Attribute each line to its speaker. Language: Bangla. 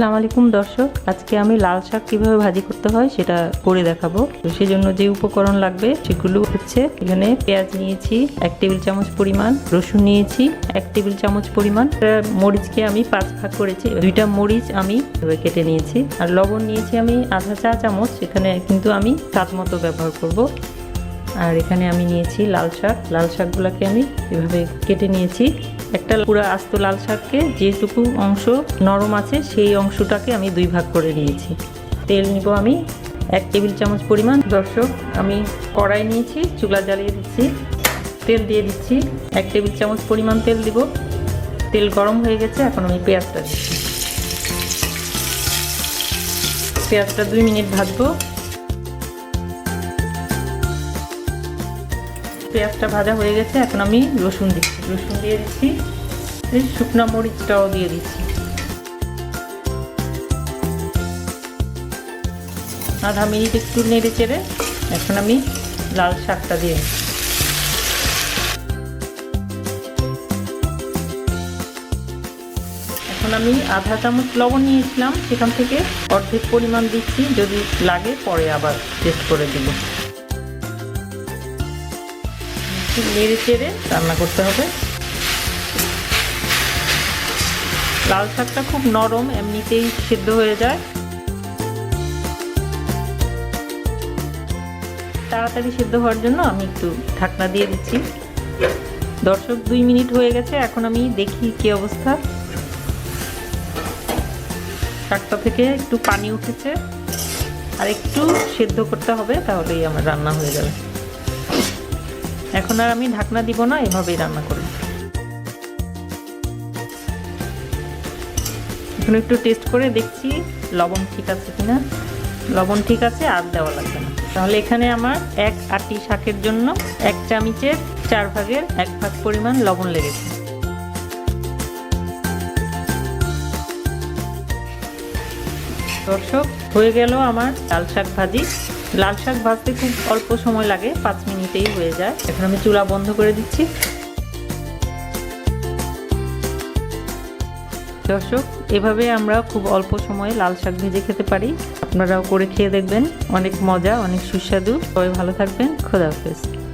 Speaker 1: আসসালামু আলাইকুম দর্শক। আজকে আমি লাল শাক কীভাবে ভাজি করতে হয় সেটা করে দেখাবো। তো সেজন্য যে উপকরণ লাগবে সেগুলো হচ্ছে এখানে পেঁয়াজ নিয়েছি, এক টেবিল চামচ পরিমাণ। রসুন নিয়েছি, এক টেবিল চামচ পরিমাণ। মরিচকে আমি পাঁচ ভাগ করেছি। দুইটা মরিচ আমি কেটে নিয়েছি। আর লবণ নিয়েছি আমি আধা চা চামচ। সেখানে কিন্তু আমি স্বাদ মতো ব্যবহার করব। আর এখানে আমি নিয়েছি লাল শাক। লাল শাকগুলোকে আমি এভাবে কেটে নিয়েছি। একটা পুরো আস্ত লাল শাককে যেটুকু অংশ নরম আছে, সেই অংশটাকে আমি দুই ভাগ করে নিয়েছি। তেল নিব আমি এক টেবিল চামচ পরিমাণ। দর্শক, আমি কড়াই নিয়েছি, চুলা জ্বালিয়ে দিচ্ছি। তেল দিয়ে দিচ্ছি, এক টেবিল চামচ পরিমাণ তেল দিব। তেল গরম হয়ে গেছে, এখন আমি পেঁয়াজটা দিচ্ছি। পেঁয়াজটা দুই মিনিট ভাজবো। পেঁয়াজটা ভাজা হয়ে গেছে, এখন আমি রসুন দিচ্ছি। রসুন দিয়ে দিচ্ছি শুকনো মরিচটাও দিয়ে দিচ্ছি। আধা মিনিট একটু নেড়ে চেড়ে এখন আমি লাল শাকটা দিয়ে দিচ্ছি। এখন আমি আধা চামচ লবণ নিয়েছিলাম, সেখান থেকে অর্ধেক পরিমাণ দিচ্ছি, যদি লাগে পরে আবার টেস্ট করে দেবো। একটু নেড়ে চেড়ে রান্না করতে হবে। লাল শাকটা খুব নরম, এমনিতেই সেদ্ধ হয়ে যায়। তাড়াতাড়ি সেদ্ধ হওয়ার জন্য আমি একটু ঢাকনা দিয়ে দিচ্ছি। দর্শক, দুই মিনিট হয়ে গেছে, এখন আমি দেখি কি অবস্থা। শাকটা থেকে একটু পানি উঠেছে, আর একটু সেদ্ধ করতে হবে, তাহলেই আমার রান্না হয়ে যাবে। এখন আর আমি ঢাকনা দিব না, এভাবেই রান্না করব। এখন একটু টেস্ট করে দেখছি লবণ ঠিক আছে কিনা। লবণ ঠিক আছে, আর দেওয়া লাগবে না। তাহলে এখানে আমার এক আটি শাকের জন্য এক চামিচের চার ভাগের এক ভাগ পরিমাণ লবণ লেগেছে। দর্শক, হয়ে গেল আমার লাল শাক ভাজি। লাল শাক ভাজতে খুব অল্প সময় লাগে, পাঁচ মিনিটেই হয়ে যায়। এখন আমি চুলা বন্ধ করে দিচ্ছি। দর্শক, এভাবে আমরা খুব অল্প সময়ে লাল শাক ভেজে খেতে পারি। আপনারাও করে খেয়ে দেখবেন। অনেক মজা, অনেক সুস্বাদু। সবাই ভালো থাকবেন। খোদা হাফেজ।